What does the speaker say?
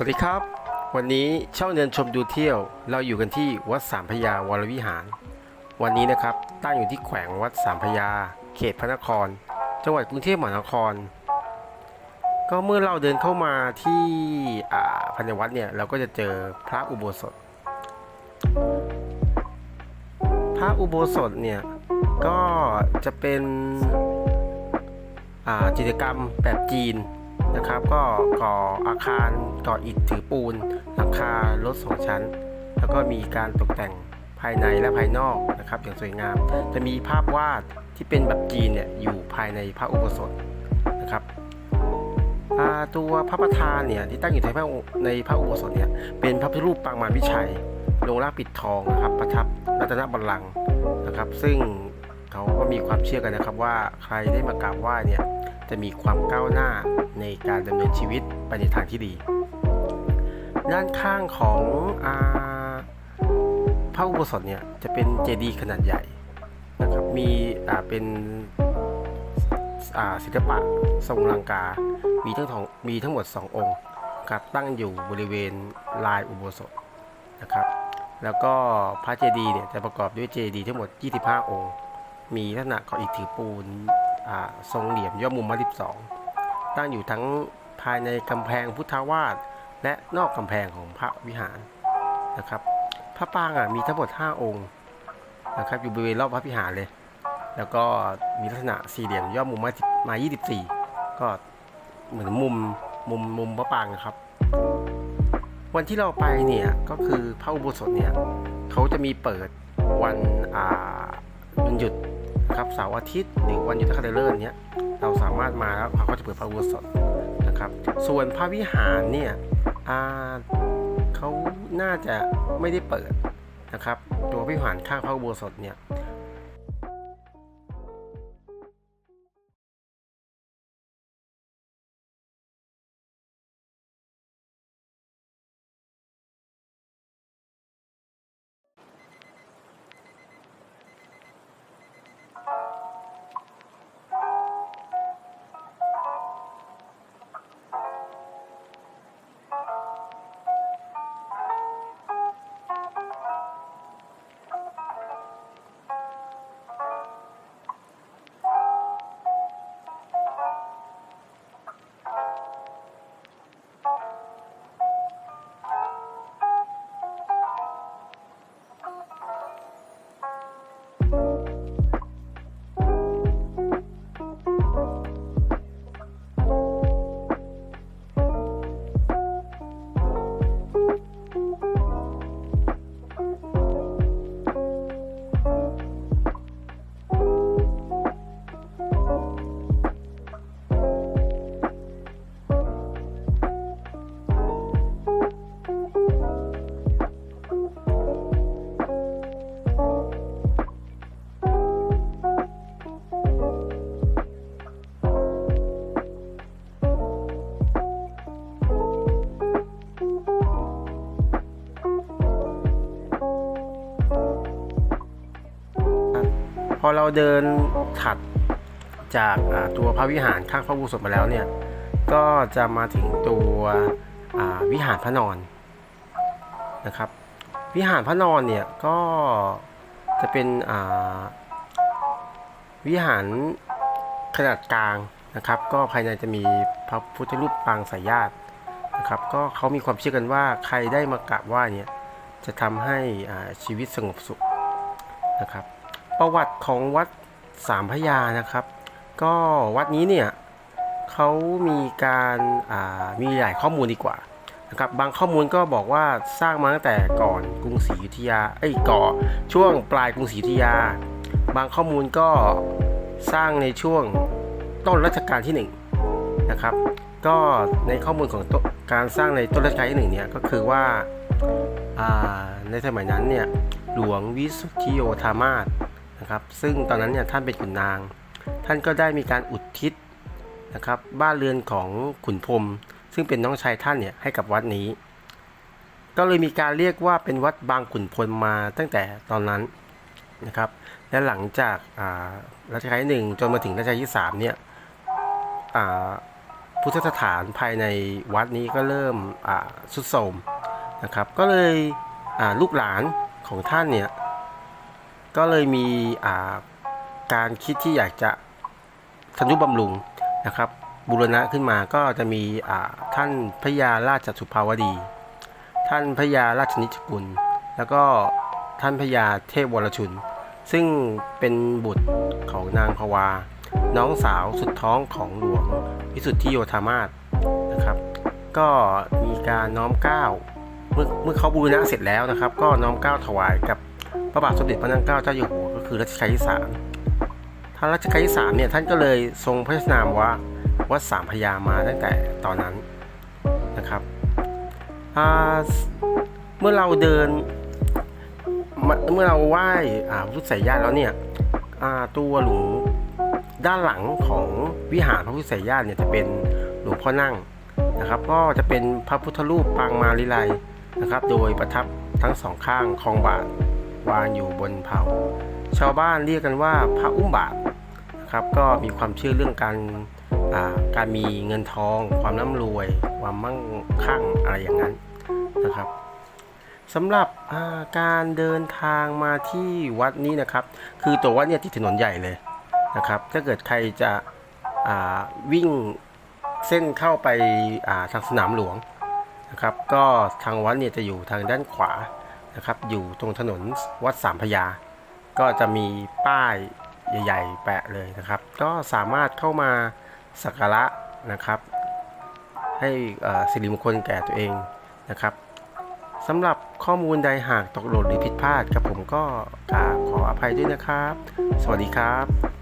วัสดีครับ วันนี้ช่องเดินชมดูเที่ยว เราอยู่กันที่วัดสามพยาวรวิหาร วันนี้นะครับตั้งอยู่ที่แขวงวัดสามพยา เขตพระนคร จังหวัดกรุงเทพมหานคร ก็เมื่อเราเดินเข้ามาที่อ่าภายในวัดเนี่ยเราก็จะเจอพระอุโบสถ พระอุโบสถเนี่ยก็จะเป็นอ่าจิตกรรมแบบจีน นะครับ ก็ก่ออาคารก่ออิฐถือปูนหลังคารถสองชั้น แล้วก็มีการตกแต่งภายในและภายนอกนะครับ อย่างสวยงาม จะมีภาพวาดที่เป็นแบบจีนเนี่ยอยู่ภายในพระอุโบสถนะครับตัวพระประธานเนี่ยที่ตั้งอยู่ในพระในพระอุโบสถเนี่ยเป็นพระพุทธรูปปางมารวิชัยลงร่างปิดทองนะครับประทับรัตนบัลลังก์นะครับ ซึ่งเขาก็มีความเชื่อกันนะครับว่าใครได้มากราบไหว้เนี่ย จะมีความก้าวหน้าในการดำเนินชีวิตไปในทางที่ดี ด้านข้างของอพระอุโบสถเนี่ยจะเป็นเจดีย์ขนาดใหญ่นะครับมีเป็นศิลปะทรงลังกา มีทั้งองมีทั้งหมด 2 องค์ครับตั้งอยู่บริเวณลายอุโบสถนะครับแล้วก็พระเจดีย์เนี่ยจะประกอบด้วยเจดีย์ทั้งหมด 25 องค์ มีลักษณะก่ออิฐถือปูน ทรงเหลี่ยมย่อมุมมา12ตั้งอยู่ทั้งภายในกำแพงพุทธวาสและนอกกำแพงของพระวิหารนะครับ พระปางอะมีทั้งหมด 5 องค์นะครับอยู่บริเวณรอบพระวิหารเลย แล้วก็มีลักษณะสี่เหลี่ยมย่อมุมมามา 24 ก็เหมือนมุมมุมมุมพระปางครับ วันที่เราไปเนี่ยก็คือพระอุโบสถเนี่ยเขาจะมีเปิดวันอ่าวันหยุด นะครับเสาร์อาทิตย์หรือวันหยุดนักขัตฤกษ์เนี้ยเราสามารถมาแล้วเขาก็จะเปิดพระอุโบสถนะครับ ส่วนพระวิหารเนี่ยเขาน่าจะไม่ได้เปิดนะครับ ตัววิหารข้างพระอุโบสถเนี่ย อเราเดินถัดจากตัวพระวิหารข้างพระอุโบสถมาแล้วเนี่ย ก็จะมาถึงตัววิหารพระนอนนะครับ วิหารพระนอนเนี่ยก็จะเป็นวิหารขนาดกลางนะครับ ก็ภายในจะมีพระพุทธรูปปางสายญาตินะครับ ก็เขามีความเชื่อกันว่าใครได้มากราบไหว้เนี่ยจะทำให้ชีวิตสงบสุขนะครับ ประวัติของวัดสามพระยานะครับ ก็วัดนี้เนี่ยเขามีการามีหลายข้อมูลดีกว่านะครับบางข้อมูลก็บอกว่าสร้างมาตั้งแต่ก่อนกรุงศรีอยุธยาเอ้ก่อช่วงปลายกรุงศรีอยุธยา บางข้อมูลก็สร้างในช่วงต้นรัชกาลที่หนึ่งนะครับ ก็ในข้อมูลของการสร้างในต้นรัชกาลที่หนึ่งเนี่ยก็คือว่าอ่าในสมัยนั้นเนี่ยหลวงวิสุทธิโยธามาศ นะครับ ซึ่งตอนนั้นเนี่ยท่านเป็นขุนนาง ท่านก็ได้มีการอุทิศนะครับบ้านเรือนของขุนพรมซึ่งเป็นน้องชายท่านเนี่ยให้กับวัดนี้ ก็เลยมีการเรียกว่าเป็นวัดบางขุนพลมาตั้งแต่ตอนนั้นนะครับ และหลังจากรัชกาลที่หนึ่งจนมาถึงรัชกาลที่สามเนี่ยพุทธสถานภายในวัดนี้ก็เริ่มสุดโทรมนะครับ ก็เลยลูกหลานของท่านเนี่ย ก็เลยมีการคิดที่อยากจะทนุบำรุงนะครับ บูรณะขึ้นมาก็จะมีท่านพระยาราชสุภาวดี ท่านพระยาราชนิจกุล แล้วก็ท่านพระยาเทพวรชุน ซึ่งเป็นบุตรของนางพวา น้องสาวสุดท้องของหลวงวิสุทธิโยธามาศนะครับ ก็มีการน้อมเกล้าเมื่อเมื่อเขาบูรณะเสร็จแล้วนะครับ ก็น้อมเกล้าถวายกับ ระบาทสมเด็จพระนั่งเกล้าเจ้าอยู่หัวก็คือรัชกาลที่สามท่านรัชกาลที่สามเนี่ยท่านก็เลยทรงพระชนามว่าวัดสามพยามาตั้งแต่ตอนนั้นนะครับเมื่อเราเดินเมื่อเราไหว้พระพุทธไสยญาติแล้วเนี่ยตัวหลวงด้านหลังของวิหารพระพุทธไสยญาติเนี่ยจะเป็นหลวงพ่อนั่งนะครับ ก็จะเป็นพระพุทธรูปปางมาลิไลนะครับ โดยประทับทั้งสองข้างคลองบาท วางอยู่บนเผา ชาวบ้านเรียกกันว่าพระอุ้มบาทนะครับก็มีความเชื่อเรื่องการการมีเงินทอง ความร่ำรวย ความมั่งคั่งอะไรอย่างนั้นนะครับสำหรับการเดินทางมาที่วัดนี้นะครับ คือตัววัดเนี่ยติดถนนใหญ่เลยนะครับ ถ้าเกิดใครจะวิ่งเส้นเข้าไปาทางสนามหลวงนะครับ ก็ทางวัดเนี่ยจะอยู่ทางด้านขวา นะครับ อยู่ตรงถนนวัดสามพยา ก็จะมีป้ายใหญ่ ๆ แปะเลยนะครับ ก็สามารถเข้ามาสักการะนะครับ ให้สิริมงคลแก่ตัวเองนะครับสำหรับข้อมูลใดหากตกหล่นหรือผิดพลาดกับผมก็ขออภัยด้วยนะครับ สวัสดีครับ